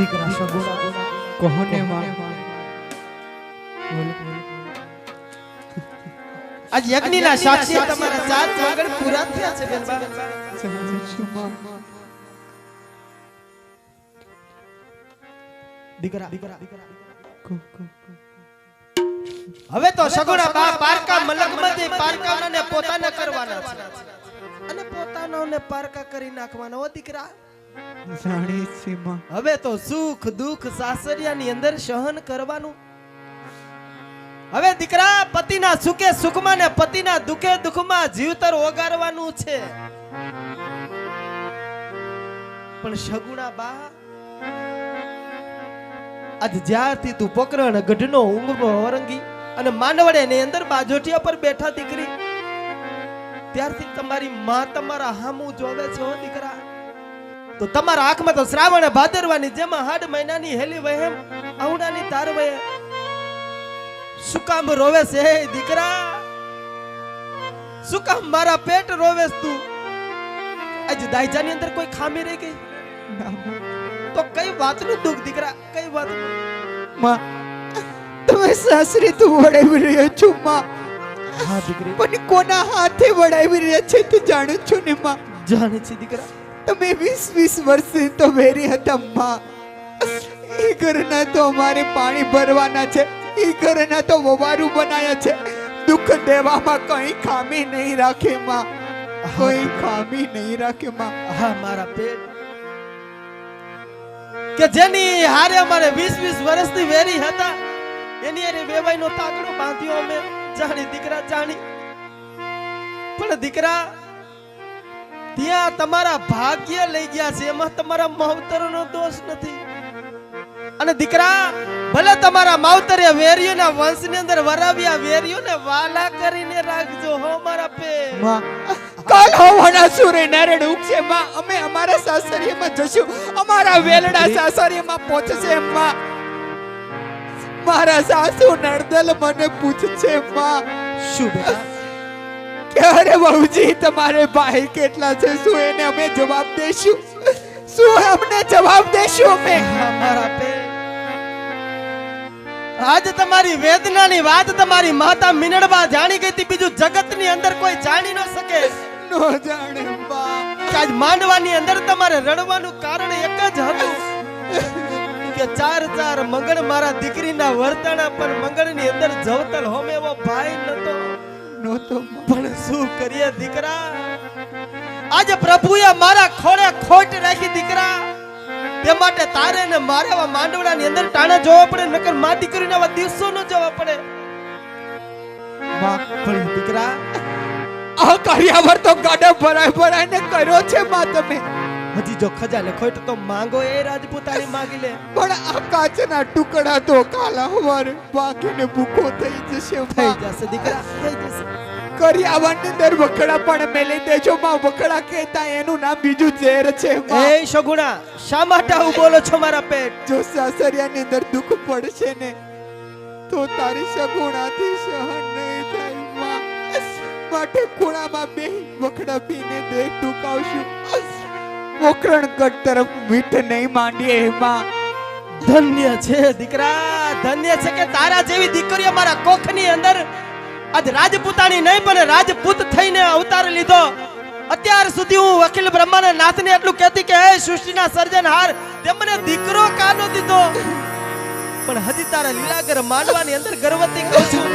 દીકરા સગુણા કોને માં? આજ યજ્ઞના સાક્ષી તમારા ચાર આગળ પૂરા થયા છે બેનબા દીકરા દીકરા. હવે તો સગુણા બા પારકા મલકમાંથી પારકાઓને પોતાના કરવાના છે. અને પોતાનોને પારકા કરી નાખવાનો. દીકરા હવે તો સુખ, દુઃખ, સાસરિયાની અંદર સહન કરવાનું. હવે દીકરા, પતિના સુખે સુખમાં ને પતિના દુખે દુખમાં જીવતર ઓગારવાનું છે. પણ સગુણા બા, આજ જ્યારથી તું પોકરણ ગઢનો ઊંઘનો ઓરંગી અને માનવડે ની અંદર બાજોટિયા પર બેઠા દીકરી, ત્યારથી તમારી માં તમારા હામું જોવે છે દીકરા. તો તમારા આંખમાં તો શ્રાવણ ભાદરવાની જેમાં હાડ મહિનાની હેલી વહેમ આવડાની તાર વહે. શું કામ રોવે છે દીકરા? સુકામ મારા પેટ રોવે તું? આજ દાયજાની અંદર કોઈ ખામી રહી ગઈ? તો કઈ વાતનું દુઃખ દીકરા? કઈ વાત? માં તમે સાસરી તું વડાવી રહ્યો છું માં. હા દીકરી. પણ કોના હાથે વડાવી રહ્યા છે તે જાણું છું ને માં? જાણે છે દીકરા. તમે વીસ વીસ વર્ષે તો વેરી હતા માં એ ઘરના તો અમારે પાણી ભરવાના છે. એ ઘરના તો વવારું બનાયા છે. દુઃખ દેવામાં કઈ ખામી નહીં રાખે માં. કોઈ ખામી નહીં રાખે માં. હા મારા પેટ કે જેની હારે અમારે વીસ વીસ વર્ષથી વેરી હતા એની હારે વેવાઈનો તાકડો બાંધ્યો અમે. જાણી દીકરા જાણી. પણ દીકરા ત્યાં તમારા ભાગ્ય લઈ ગયા છે. એમાં તમારા માવતરનો દોષ નથી. અને દીકરા ભલે તમારા માવતરે વેરીઓના વંશની અંદર વરાવ્યા વેરિયોને વાલા કરીને રાખજો હો મારા પે. કાલ હોવાના સૂર્ય નારાયણ ઉગશે માં અમે અમારા સાસરીમાં જશું. અમારા વેલડા સાસરીમાં પહોંચશે માં. મારા સાસુ નર્દલ મને પૂછશે માં. શું બેટા? કે અરે બહુજી તમારે ભાઈ કેટલા છે? શું એને અમે જવાબ દેશું? શું અમને જવાબ દેશું અમે? અમારા પે આજ તમારી વેદનાની વાત તમારી માતા મિનળબા જાણી ગઈ હતી. બીજું જગતની અંદર કોઈ જાણી ન શકે. નો જાણે બા. આજ માંડવાની અંદર તમારે રડવાનું કારણ એક જ હતું. કે ચાર ચાર મંગળ મારા દીકરીના વર્તણા પર મંગળની અંદર જવતલ હોમે એવો ભાઈ નતો પણ શું કરીએ દીકરા? આજે પ્રભુએ મારા ખોળે ખોટ રાખી દીકરા. તે માટે તારે ને મારે આવા માંડવડાની અંદર ટાણા જોવા પડે નકર મા દીકરીને આવા દિવસો ન જવા પડે. માં પણ દીકરા આ કાર્યાવર તો ગાડા ભરાય ભરાઈને કર્યો છે માં તમે. હજી જો ખજાને ખોટ તો માંગો એ રાજપૂતાણી માંગી લે પણ આ કાચના ટુકડા તો કાલા હવારે બાકીને ભૂખો થઈ જશે થઈ જશે દીકરા થઈ જશે. કર્યાવરની અંદર વખડા પણ મેલી દેજો માં વખડા કહેતા એનું નામ બીજું ઝેર છે એ શગુણા શા માટે આવું બોલો છો મારા પેટ? જો સાસરિયાની અંદર દુખ પડશે ને તો તારી સગુણાથી સહન નહીં થાયમાં. માટે ખૂણામાં બે વખડા પીને દેહ ટૂંકાવશું. મોકરણ ગઢ તરફ મીઠ નહીં માંડીએ એમાં. ધન્ય છે દીકરા, ધન્ય છે કે તારા જેવી દીકરીઓ મારા કોખની અંદર આજ રાજપૂતાણી નહીં, પણ રાજપૂત થઈને અવતાર લીધો. અત્યાર સુધી હું વકીલ બ્રહ્માના નાથને એટલું કહેતી કે, હે સૃષ્ટિના સર્જનહાર તેમને દીકરો કાનો દીધો. પણ હજી તારા લીલાગર માનવાની અંદર ગર્વથી કહું છું.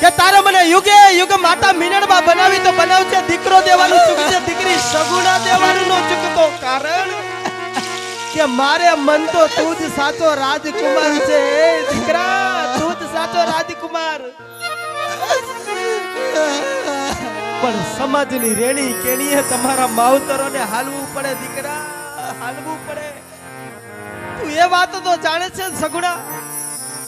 કે તારે મને યુગે યુગ માતા મીનળમાં બનાવી તો બનાવજે, દીકરો દેવાનું ચૂકશે દીકરી સગુણા દેવાનું ચૂકતો કારણ કે મારે મન તો તું જ સાચો રાજકુમાર છે. દીકરા, તું જ સાચો રાજકુમાર. પણ સમાજની રેણી કેણીએ તમારા માવતરોને હાલવું પડે, દીકરા, હાલવું પડે. એ વાત તો જાણે છે સગુણા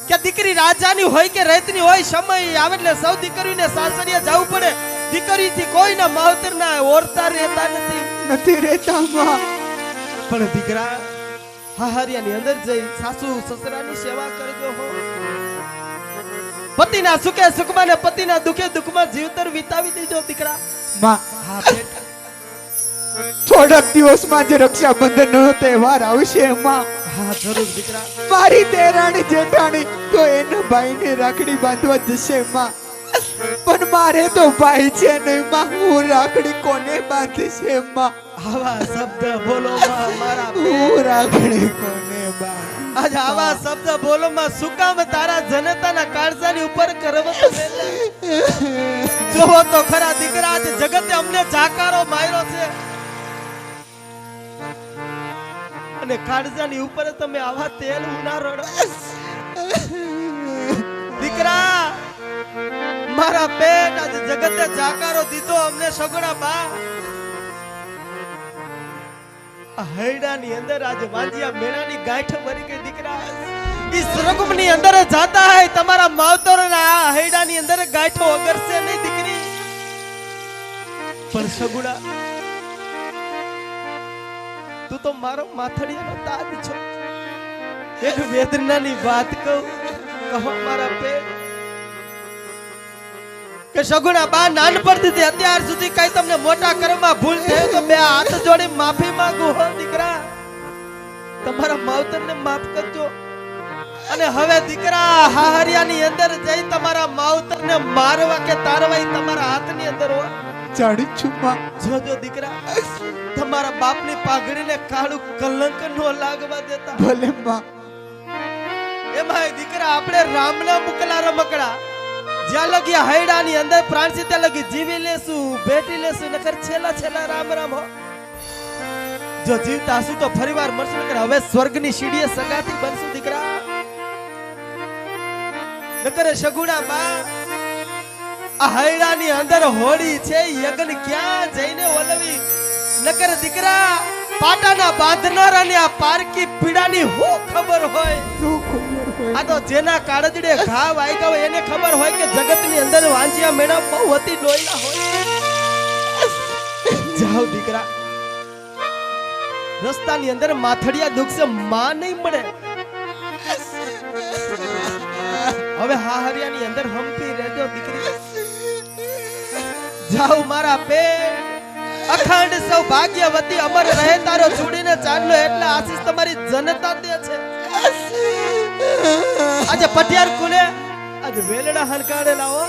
કે દીકરી રાજાની હોય કે રૈતની હોય સમય આવે એટલે સૌ દીકરીને સાસરીએ જવું પડે. દીકરીથી કોઈના માવતરના ઓરતા રહેતા નથી. નથી રહેતા માં. પણ દીકરા હાહરિયાની અંદર જઈ સાસુ સસરાની સેવા કરજો હો. પતિના સુખે સુખમાં ને પતિના દુખે દુખમાં જીવતર વિતાવી દેજો દીકરા. માં હા બેટા. થોડાક દિવસમાં જે રક્ષાબંધનનો તહેવાર આવશે એમાં હા જરૂર દીકરા. મારી દેરાણી જેઠાણી તો એના ભાઈને રાખડી બાંધવા જશે માં. પણ મારે તો ભાઈ છે નહીં માં. હું રાખડી કોને બાંધીશમાં? આવા શબ્દ બોલો માં મારા હું રાખડી કોને બાંધ આજ આવા શબ્દ બોલો માં શું કામ તારા જનતાના કાળજાની ઉપર કરવા જોવો તો ખરા દીકરા આજ જગતે અમને જાકારો માર્યો છે. અને કાળજાની ઉપર તમે આવા તેલ ઉના રડો દીકરા, મારા પેટ આજે જગતે જાકારો દીધો અમને સગડા બા. હૈડાની અંદર આજે વાંજિયા મેળાની ગાંઠ ભરી ગઈ દીકરા. ઈ સ્વર્ગની અંદર જાતા હૈ, તમારા માવતરોના આ હૈડાની અંદર ગાંઠો અગરશે નહીં દીકરી. પણ સગુડા તું મારો માથડીયાનો તાજ છો. એક વેદનાની વાત કહું, કહો મારા પે. કે સગુણા બા નાનપણથી અત્યાર સુધી કઈ તમને મોટા કર્મમાં ભૂલ થઈ તો બે હાથ જોડી માફી માંગુ હો, દીકરા. તમારા માવતરને માફ કરજો. અને હવે દીકરા, હાહરિયાની અંદર જઈ તમારા માવતરને મારવા કે તારવા ઈ તમારા હાથની અંદર હોય જાણી છું માં. જોજો દીકરા તમારા બાપની પાઘડીને કાળું કલંક નો લાગવા દેતા. ભલે માં. એમાં દીકરા આપણે રામના મુકલા રમકડા જ્યાં લગી હૈડાની અંદર પ્રાણ છે ત્યાં લગી જીવી લેશું ભેટી લેશું નકર છેલ્લા છેલ્લા રામ રામ હો. જો જીવતા હશું તો ફરીવાર મળશું નકર હવે સ્વર્ગની સીડીએ સગાથી બનશું દીકરા. નકર સગુણા બા હૈડાની અંદર હોડી છે યજ્ઞ ક્યાં જઈને ઓલવી? નકર દીકરા પાટાના બાંધનાર અને આ પારકી પીડાની હું ખબર હોય? આ તો જેના કાળજડે ઘા વાગ્યા હોય એને ખબર હોય કે જગતની અંદર વાંચ્યા મેળા બહુ હતી ડોયલા હોય. જાઓ દીકરા. રસ્તાની અંદર માથડિયા દુખશે માં નહીં મળે. હવે હાહરિયાની અંદર હમતી રહેજો દીકરી. જાઓ મારા પેટ. અખંડ સૌભાગ્યવતી અમર રહે તારો છોડીને ચાંદલો એટલે આશીષ તમારી જનતા દે છે. આજે પટિયાર કુલે આજે વેલડા હલકાડે લાવો.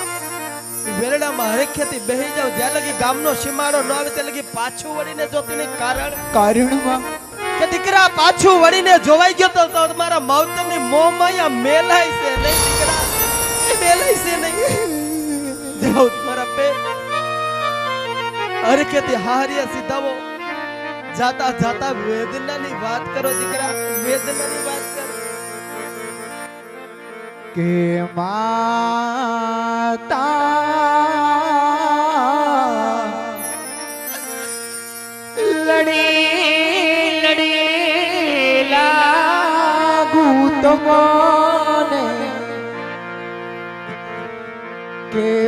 વેલડામાં હરેક ખેતી બેહી જાવ જ્યાં લગી ગામનો સીમાડો ન આવે ત્યાં લગી પાછું વળીને જોતી નહીં કારણ. કારણમાં? કે દીકરા પાછું વળીને જોવાઈ ગયો તો તમારા માવતરની મોંમાં મેલાય છે નહીં દીકરા. મેલાય છે નહીં. જાઉં મારા પે હરેક હાર્ય સીધાવો. જાતા જાતા વેદનાની વાત કરો દીકરા, વેદનાની વાત કરો. કે માતા લડી લડી લાગુ તમને કે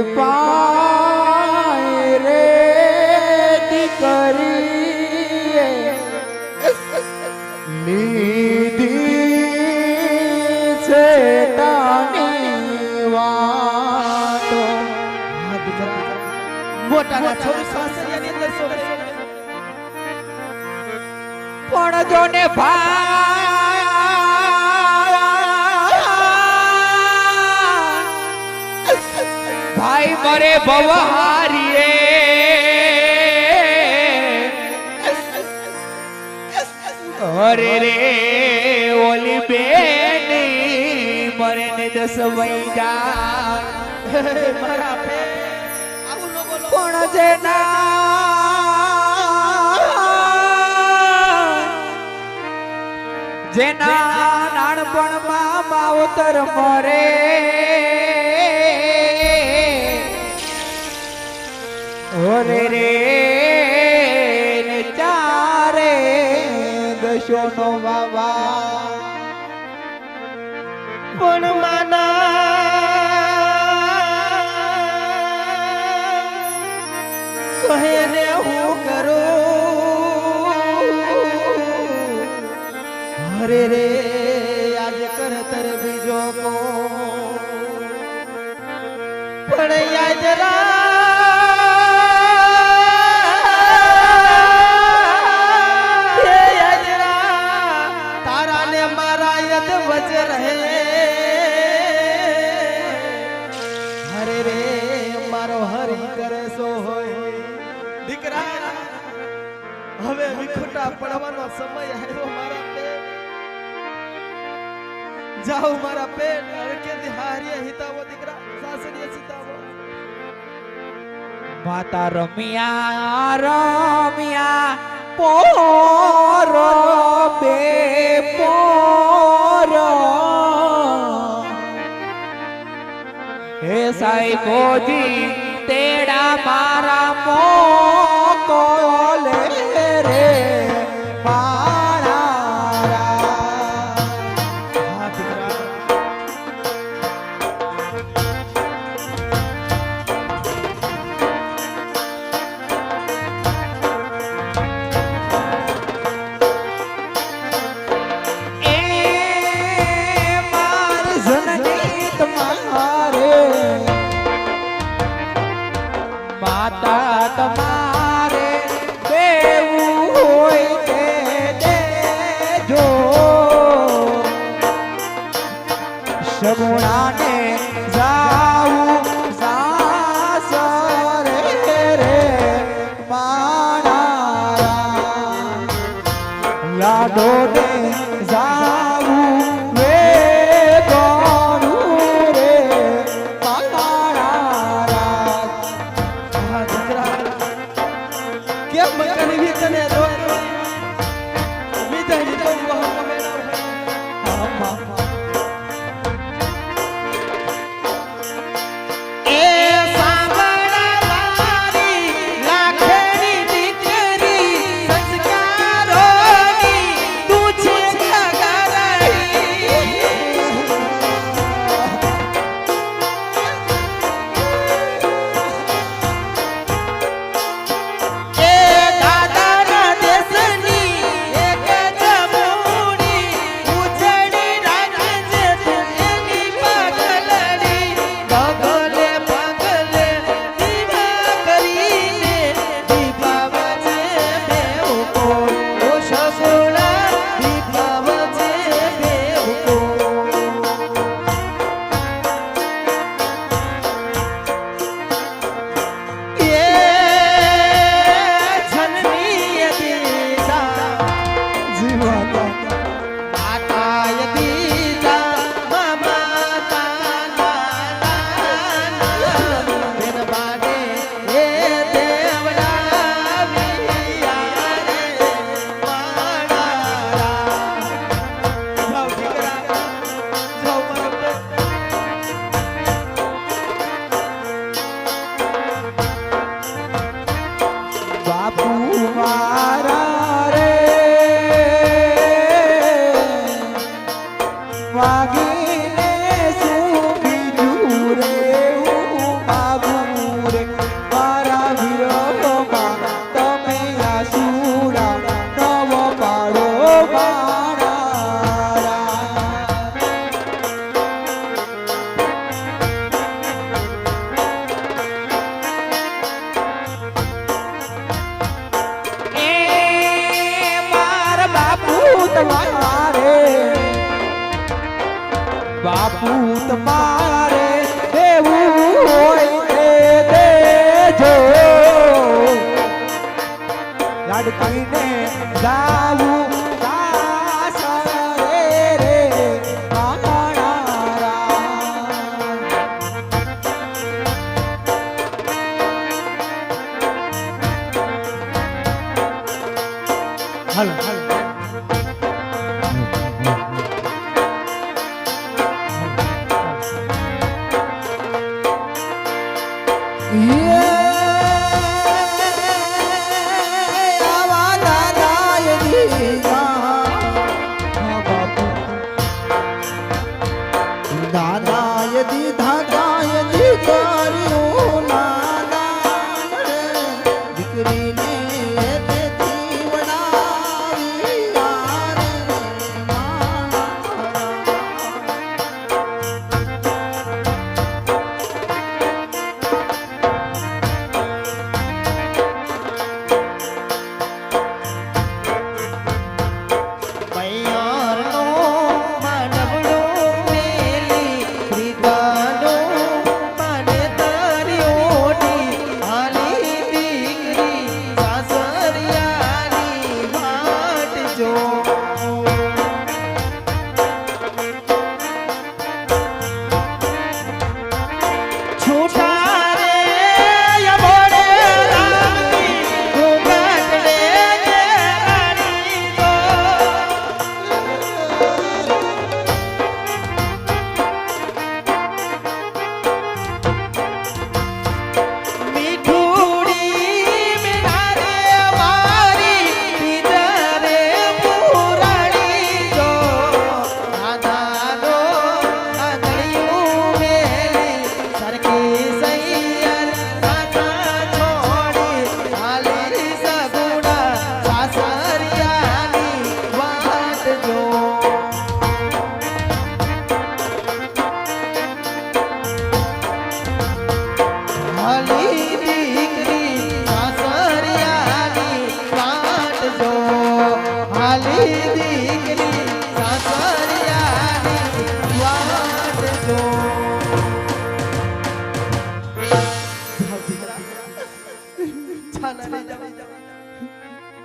ભાઈ. ભાઈ મરે ભવહારીએ અરે રે ઓલી બેની મરે ને દસ વૈજા મારા આવું લોકો કોણ જેના જેના નાનપણમાં માવતર મરે. ઓરે રે ચારે દશો નો કરું રે આજ કરતર બીજો કો પણ યાદ જાઉં મારા પેટ અણકે હારીએ હિતાવો દીકરા, સાસરીએ સીતાવો. માતા રમિયા રમિયા, પોરો બે પોરો. હે સાઈ બોજી તેડા મારા મોકો. જાને જા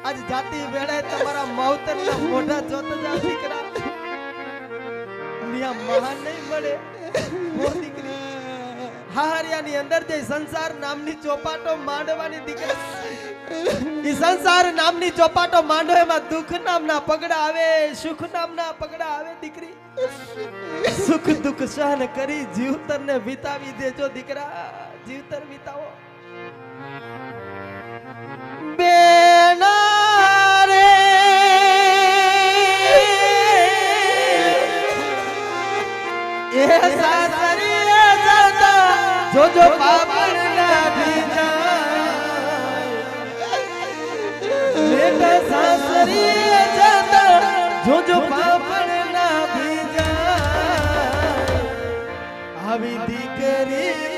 આજ જાતી વેળાએ તમારા માવતરના મોઢા જોતા જા દીકરા. મિયા મહાન નહીં મળે. મો દીકરી. હાહરિયાની અંદર જે સંસાર નામની ચોપાટો માંડવાની દીકરા. ઈ સંસાર નામની ચોપાટો માંડો, એમાં દુઃખ નામના પગડા આવે, સુખ નામના પગડા આવે દીકરી. સુખ દુઃખ સહન કરી જીવતરને વિતાવી દેજો દીકરા. જીવતર વિતાવો. બેના રે એ સાસરીએ જતા જોજો પાપણ ના ભીજાય બેટા સાસરીએ જતા જોજો પાપણ આવી દીકરી